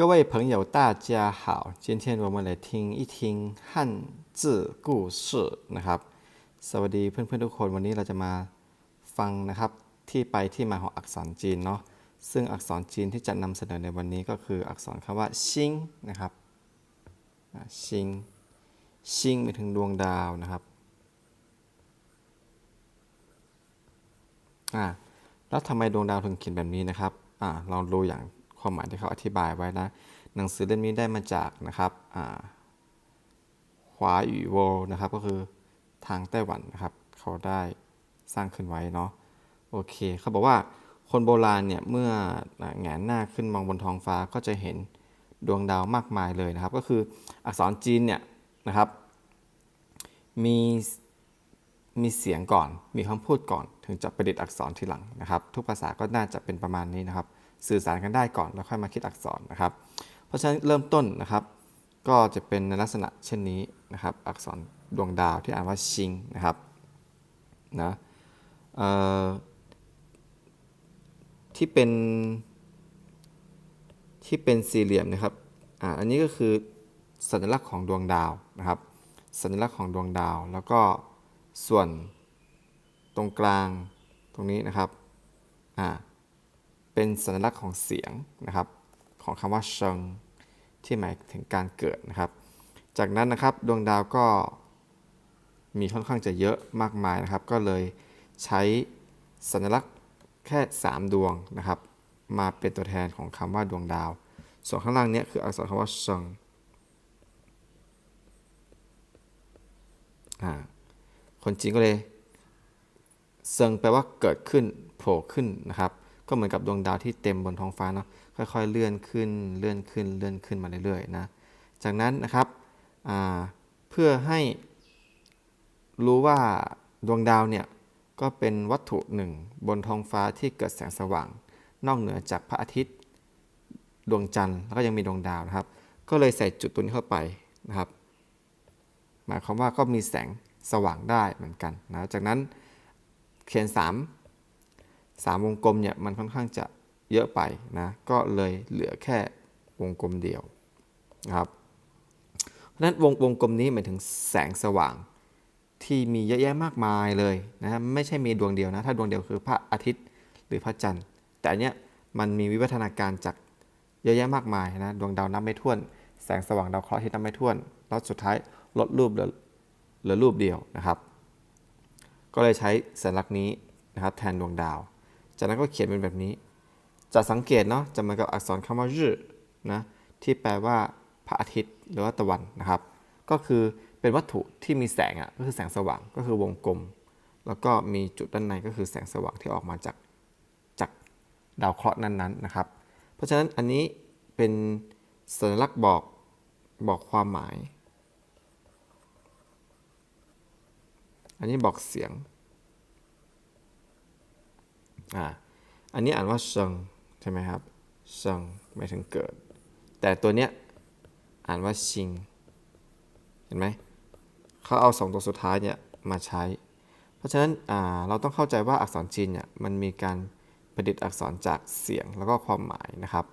各位朋友，大家好！今天我们来听一听汉字故事นะครับ สวัสดีเพื่อนๆทุกคนวันนี้เราจะมาฟังนะครับที่ไปที่มาของอักษรจีนเนาะซึ่งอักษรจีนที่จะนำเสนอในวันนี้ก็คืออักษรคำว่าชิงนะครับอ่าชิงชิงหมายถึงดวงดาวนะครับอ่าแล้วทำไมดวงดาวถึงเขียนแบบนี้นะครับอ่าลองดูอย่าง ความหมายที่เขาอธิบายไว้นะ หนังสือเล่มนี้ได้มาจากนะครับขวาหยูโวนะครับ ก็คือทางไต้หวันนะครับ เขาได้สร้างขึ้นไว้เนาะ โอเค เขาบอกว่าคนโบราณเนี่ย เมื่อแงนหน้าขึ้นมองบนท้องฟ้าก็จะเห็นดวงดาวมากมายเลยนะครับ ก็คืออักษรจีนเนี่ยนะครับ มีมีเสียงก่อน มีคำพูดก่อน ถึงจะประดิษฐ์อักษรทีหลังนะครับ ทุกภาษาก็น่าจะเป็นประมาณนี้นะครับ สื่อสารกันได้ก่อนแล้วค่อยมาคิดอักษรนะครับ เพราะฉะนั้นเริ่มต้นนะครับ ก็จะเป็นในลักษณะเช่นนี้นะครับ อักษรดวงดาวที่อ่านว่าชิงนะครับนะที่เป็นที่เป็นสี่เหลี่ยมนะครับอ่าอันนี้ก็คือสัญลักษณ์ของดวงดาวนะครับ สัญลักษณ์ของดวงดาว แล้วก็ส่วนตรงกลางตรงนี้นะครับอ่า เป็นสัญลักษณ์ของเสียงนะครับ ของคำว่าเชิงที่หมายถึงการเกิดนะครับ จากนั้นนะครับดวงดาวก็มีค่อนข้างจะเยอะมากมายนะครับ ก็เลยใช้สัญลักษณ์แค่ 3 ดวงนะครับ มาเป็นตัวแทนของคำว่าดวงดาว ส่วนข้างล่างเนี้ยคืออักษรคำว่าเซิงคนจีนก็เลยเซิงแปลว่าเกิดขึ้นโผล่ขึ้นนะครับ ก็เหมือนกับดวงดาวที่เต็มบนท้องฟ้าเนาะค่อยๆเลื่อนขึ้นเลื่อนขึ้นเลื่อนขึ้นมาเรื่อยๆนะจากนั้นนะครับเพื่อให้รู้ว่าดวงดาวเนี่ยก็เป็นวัตถุหนึ่งบนท้องฟ้าที่เกิดแสงสว่าง นอกเหนือจากพระอาทิตย์ดวงจันทร์แล้วก็ยังมีดวงดาวนะครับ ก็เลยใส่จุดตัวนี้เข้าไปนะครับ หมายความว่าก็มีแสงสว่างได้เหมือนกันนะจากนั้นเขียน 3 3วงกลมเนี่ยมันค่อนข้างจะเยอะไปนะ ก็เลยเหลือแค่วงกลมเดียวนะครับเพราะนั้นวงวงกลมนี้หมายถึงแสงสว่างที่มีเยอะแยะมากมายเลยนะไม่ใช่มีดวงเดียวนะ ถ้าดวงเดียวคือพระอาทิตย์หรือพระจันทร์ แต่อันเนี้ยมันมีวิวัฒนาการจากเยอะแยะมากมายนะดวงดาวนับไม่ถ้วน แสงสว่างดาวเคราะห์ที่นับไม่ถ้วน แล้วสุดท้ายลดรูปเหลือเหลือรูปเดียวนะครับ ก็เลยใช้สัญลักษณ์นี้นะครับแทนดวงดาว จากนั้นก็เขียนเป็นแบบนี้ จะสังเกตเนาะจะเหมือนกับอักษรคำว่ารื่นะที่แปลว่าพระอาทิตย์หรือว่าตะวันนะครับ ก็คือเป็นวัตถุที่มีแสงอะก็คือแสงสว่างก็คือวงกลม แล้วก็มีจุดด้านในก็คือแสงสว่างที่ออกมาจากจากดาวเคราะห์นั้นๆนะครับ เพราะฉะนั้นอันนี้เป็นสัญลักษณ์บอกบอกความหมาย อันนี้บอกเสียง อ่าอันนี้อ่านว่าเซิงใช่ไหมครับเซิงหมายถึงเกิด แต่ตัวเนี้ยอ่านว่าชิง เห็นไหมเขาเอาสองตัวสุดท้ายเนี่ยมาใช้ เพราะฉะนั้นเราต้องเข้าใจว่าอักษรจีนเนี่ยมันมีการประดิษฐ์อักษรจากเสียงแล้วก็ความหมายนะครับ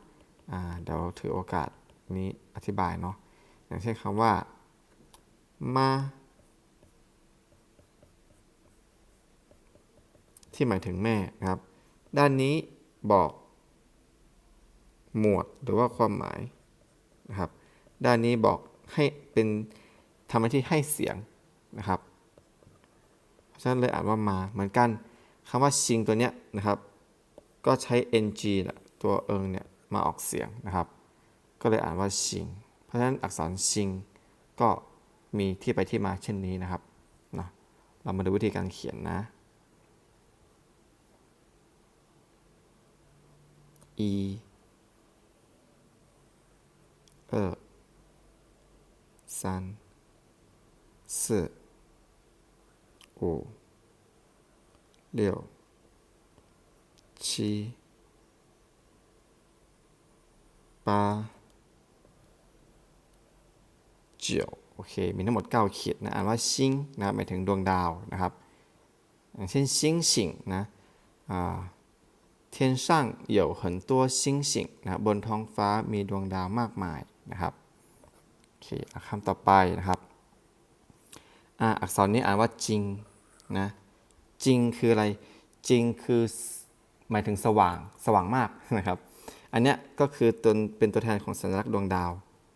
เดี๋ยวถือโอกาสนี้อธิบายเนาะอย่างเช่นคำว่ามา ที่หมายถึงแม่นะครับ ด้านนี้บอกหมวดหรือว่าความหมายนะครับ ด้านนี้บอกให้เป็นทำหน้าที่ให้เสียงนะครับเพราะฉะนั้นเลยอ่านว่ามาเหมือนกันคำว่าชิงตัวเนี้ยนะครับ ก็ใช้ ng ตัวเอิงเนี่ยมาออกเสียงนะครับ ก็เลยอ่านว่าชิง เพราะฉะนั้นอักษรชิงก็มีที่ไปที่มาเช่นนี้นะครับนะเรามาดูวิธีการเขียนนะ 一、二、三、四、五、六、七、八、九โอเค มีทั้งหมด 9 ขีดนะ อ่านว่าชิงนะหมายถึงดวงดาวนะครับ อย่างเช่นชิงชิงนะ อ่า ท 天上有很多星星นะครับบนท้องฟ้ามีดวงดาวมากมายนะครับโอเคอ่ะคำต่อไปนะครับอ่ะอักษรนี้อ่านว่าจริงนะจริงคืออะไรจริงคือหมายถึงสว่างสว่างมากนะครับ อันเนี้ยก็คือตัวเป็นตัวแทนของสัญลักษณ์ดวงดาว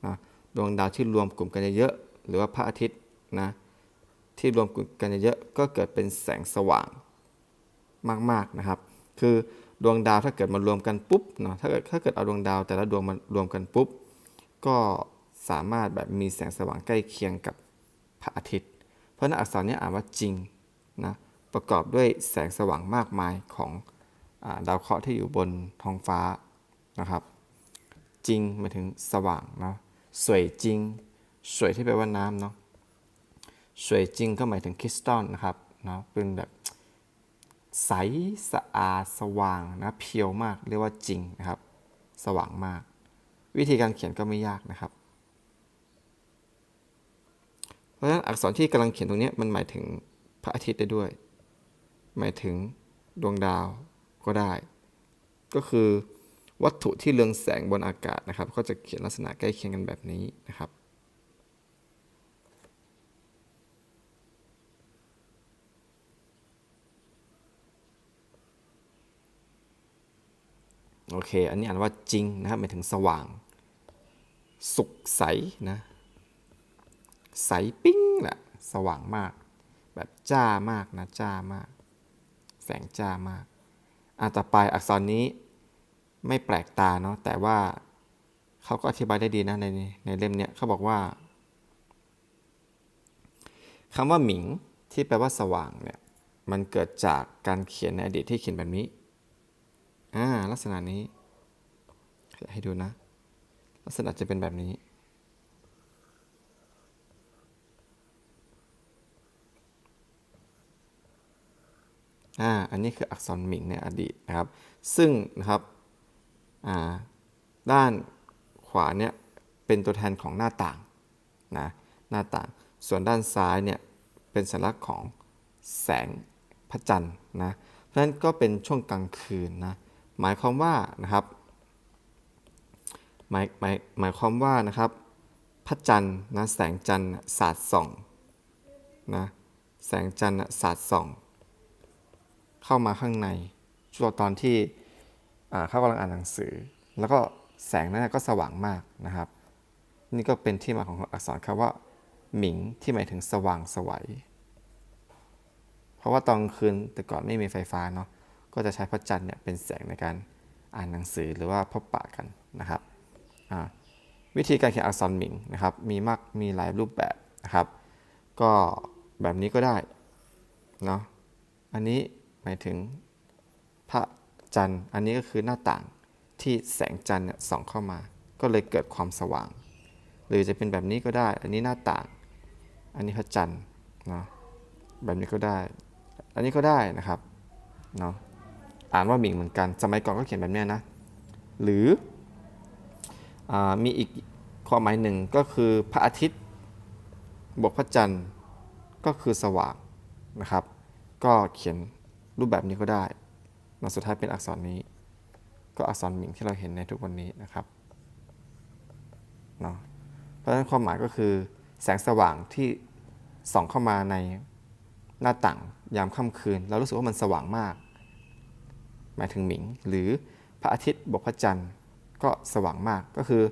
นะดวงดาวที่รวมกลุ่มกันเยอะๆหรือว่าพระอาทิตย์นะที่รวมกลุ่มกันเยอะๆก็เกิดเป็นแสงสว่าง มากๆนะครับ คือ ดวงดาวถ้าเกิดมารวมกันปุ๊บเนาะถ้าเกิดถ้าเกิดเอาดวงดาวแต่ละดวงมารวมกันปุ๊บ ก็สามารถแบบมีแสงสว่างใกล้เคียงกับพระอาทิตย์ เพราะนั้นอักษรนี้อ่านว่าจริงนะประกอบด้วยแสงสว่างมากมายของอาดาวเคราะห์ที่อยู่บนท้องฟ้านะครับ จริงหมายถึงสว่างนะสวยจริง สวยที่แปลว่าน้ำเนาะสวยจริงก็หมายถึงคริสตัลนะครับเนาะเป็นแบบ ใสสะอาดสว่างนะเพียวมากเรียกว่าจริงนะครับ สว่างมาก วิธีการเขียนก็ไม่ยากนะครับ เพราะฉะนั้นอักษรที่กำลังเขียนตรงนี้มันหมายถึงพระอาทิตย์ได้ด้วย หมายถึงดวงดาวก็ได้ ก็คือวัตถุที่เรืองแสงบนอากาศนะครับ ก็จะเขียนลักษณะใกล้เคียงกันแบบนี้นะครับ โอเค อันนี้อ่านว่าจริงนะครับหมายถึงสว่าง สุขใสนะ ใสปิ้งแหละสว่างมาก แบบจ้ามากนะจ้ามาก แสงจ้ามากอะต่อไปอักษรนี้ไม่แปลกตาเนาะแต่ว่าเขาก็อธิบายได้ดีนะในในเล่มเนี้ยเขาบอกว่าคำว่าหมิงที่แปลว่าสว่างเนี่ยมันเกิดจากการเขียนในอดีตที่เขียนแบบนี้ อ่าลักษณะนี้ ให้ดูนะ ลักษณะจะเป็นแบบนี้ อ่า อันนี้คืออักษรหมิงในอดีตนะครับ ซึ่งนะครับ อ่า ด้านขวาเนี่ยเป็นตัวแทนของหน้าต่างนะหน้าต่าง ส่วนด้านซ้ายเนี่ยเป็นสัญลักษณ์ของแสงพระจันทร์นะ เพราะฉะนั้นก็เป็นช่วงกลางคืนนะ หมายความว่านะครับหมายหมายหมายความว่านะครับพระจันทร์นะแสงจันทร์สาดส่องนะแสงจันทร์สาดส่อง เข้ามาข้างในช่วงตอนที่เขากำลังอ่านหนังสือ แล้วก็แสงนั้นก็สว่างมากนะครับ นี่ก็เป็นที่มาของอักษรคำว่า หมิงที่หมายถึงสว่างสวัย เพราะว่าตอนคืนแต่ก่อนไม่มีไฟฟ้าเนาะ ก็จะใช้พระจันทร์เนี่ยเป็นแสงในการอ่านหนังสือหรือว่าพบปะกันนะครับวิธีการเขียนอักษรหมิงนะครับมีมากมีหลายรูปแบบนะครับ ก็แบบนี้ก็ได้เนาะอันนี้หมายถึงพระจันทร์อันนี้ก็คือหน้าต่างที่แสงจันทร์เนี่ยส่องเข้ามา ก็เลยเกิดความสว่าง หรือจะเป็นแบบนี้ก็ได้ อันนี้หน้าต่าง อันนี้พระจันทร์เนาะแบบนี้ก็ได้ อันนี้ก็ได้นะครับเนาะ อ่านว่าหมิงเหมือนกัน สมัยก่อนก็เขียนแบบนี้นะ หรืออมีอีกความหมายหนึ่งก็คือพระอาทิตย์บวกพระจันทร์ก็คือสว่างนะครับ ก็เขียนรูปแบบนี้ก็ได้มาสุดท้ายเป็นอักษรนี้ ก็อักษรหมิงที่เราเห็นในทุกวันนี้นะครับเนาะเพราะฉะนั้นความหมายก็คือแสงสว่างที่ส่องเข้ามาในหน้าต่างยามค่ำคืน เรารู้สึกว่ามันสว่างมาก หมายถึงหมิง หรือพระอาทิตย์บวกพระจันทร์ก็สว่างมากก็คือ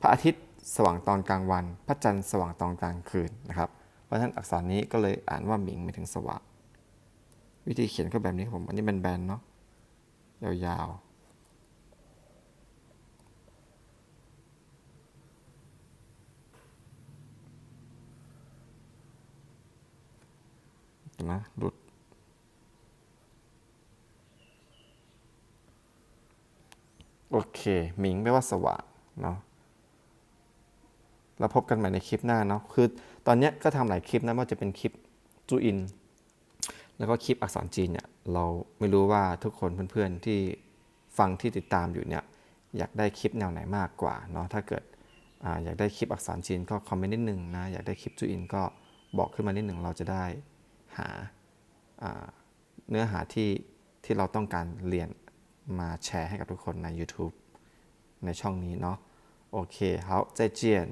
พระอาทิตย์สว่างตอนกลางวัน พระจันทร์สว่างตอนกลางคืนนะครับเพราะฉะนั้นอักษรนี้ก็เลยอ่านว่าหมิงหมายถึงสว่าง วิธีเขียนก็แบบนี้ครับผมอันนี้แบนๆเนาะยาวๆนะหลุด โอเคหมิงแปลว่าสว่างเนาะแล้วพบกันใหม่ในคลิปหน้าเนาะคือตอนนี้ก็ทำหลายคลิปนะไม่ว่าจะเป็นคลิปจูอิน แล้วก็คลิปอักษรจีนเนี่ยเราไม่รู้ว่าทุกคนเพื่อนๆที่ฟังที่ติดตามอยู่เนี่ยอยากได้คลิปแนวไหนมากกว่าเนาะถ้าเกิดออยากได้คลิปอักษรจีนก็คอมเมนต์นิดนึงนะอยากได้คลิปจูอินก็บอกขึ้นมานิดหนึ่งเราจะได้หาาเนื้อหาที่ที่เราต้องการเรียน มาแชร์ให้กับทุกคนใน YouTube ในช่องนี้เนาะโอเคเขาใจเจียน